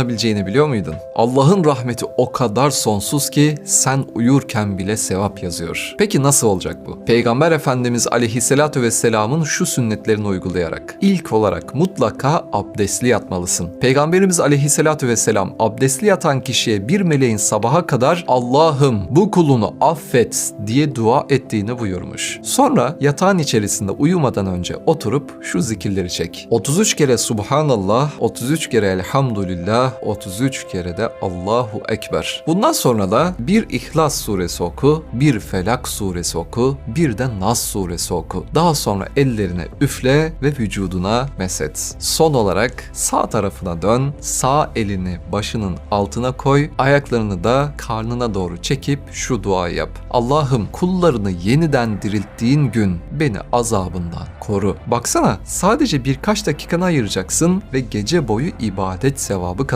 kazanabileceğini biliyor muydun? Allah'ın rahmeti o kadar sonsuz ki sen uyurken bile sevap yazıyor. Peki nasıl olacak bu? Peygamber Efendimiz aleyhissalatü vesselamın şu sünnetlerini uygulayarak. İlk olarak mutlaka abdestli yatmalısın. Peygamberimiz aleyhissalatü vesselam abdestli yatan kişiye bir meleğin sabaha kadar Allah'ım bu kulunu affet diye dua ettiğini buyurmuş. Sonra yatağın içerisinde uyumadan önce oturup şu zikirleri çek. 33 kere Subhanallah, 33 kere Elhamdülillah, 33 kere de Allahu Ekber. Bundan sonra da bir İhlas suresi oku, bir Felak suresi oku, bir de Nas suresi oku. Daha sonra ellerine üfle ve vücuduna meset. Son olarak sağ tarafına dön, sağ elini başının altına koy, ayaklarını da karnına doğru çekip şu duayı yap. Allah'ım kullarını yeniden dirilttiğin gün beni azabından koru. Baksana sadece birkaç dakikanı ayıracaksın ve gece boyu ibadet sevabı